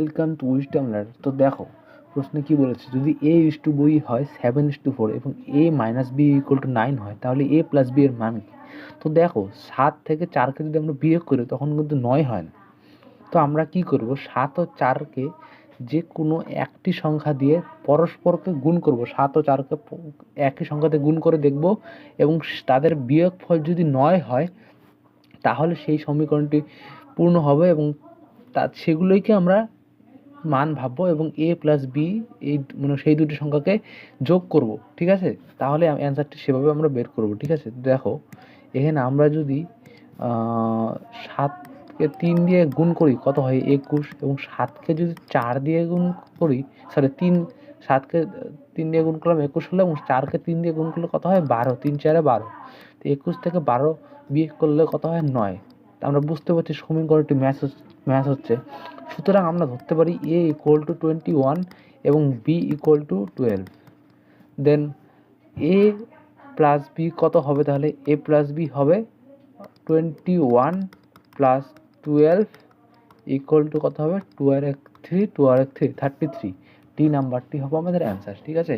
Welcome to wisdom lad তো দেখো, প্রশ্নে কি বলেছে? যদি এ ইস টু বই হয় সেভেন ইস টু ফোর এবং a minus b equal to nine হয়, তাহলে এ প্লাস বি এর মান কি? তো দেখো, সাত থেকে চারকে যদি আমরা বিয়োগ করি, তখন কিন্তু নয় হয় না। তো আমরা কি করব? সাত ও চারকে যে কোনো একটি সংখ্যা দিয়ে পরস্পরকে গুণ করব। সাত ও চারকে একই সংখ্যাতে গুণ করে দেখব, এবং তাদের বিয়োগফল যদি নয় হয়, তাহলে সেই সমীকরণটি পূর্ণ হবে, এবং তা সেগুলোইকে আমরা মান ভাববো এবং এ প্লাস বি এই মানে সেই দুটি সংখ্যাকে যোগ করব, ঠিক আছে? তাহলে অ্যান্সারটি সেভাবে আমরা বের করব, ঠিক আছে? দেখো, এখানে আমরা যদি সাতকে তিন দিয়ে গুণ করি, কত হয়? একুশ, এবং সাতকে যদি চার দিয়ে গুণ করি সরি তিন, সাতকে তিন দিয়ে গুণ করলাম, একুশ হলো, এবং চারকে তিন দিয়ে গুণ করলে কত হয়? বারো, তিন চারে বারো। তো একুশ থেকে বারো বিয়োগ করলে কত হয়? নয়। আমরা বুঝতে পারছি সমীকরণটি ম্যাচ ম্যাচ হচ্ছে। সুতরাং আমরা ধরতে পারি a equal to twenty one এবং b equal to twelve then a plus b কত হবে তাহলে? এ প্লাস বি হবে twenty one plus twelve equal to কত হবে? টু আর এক থ্রি টু আর এক থ্রি থার্টি থ্রি ডি নাম্বারটি হবে আমাদের অ্যান্সার ঠিক আছে?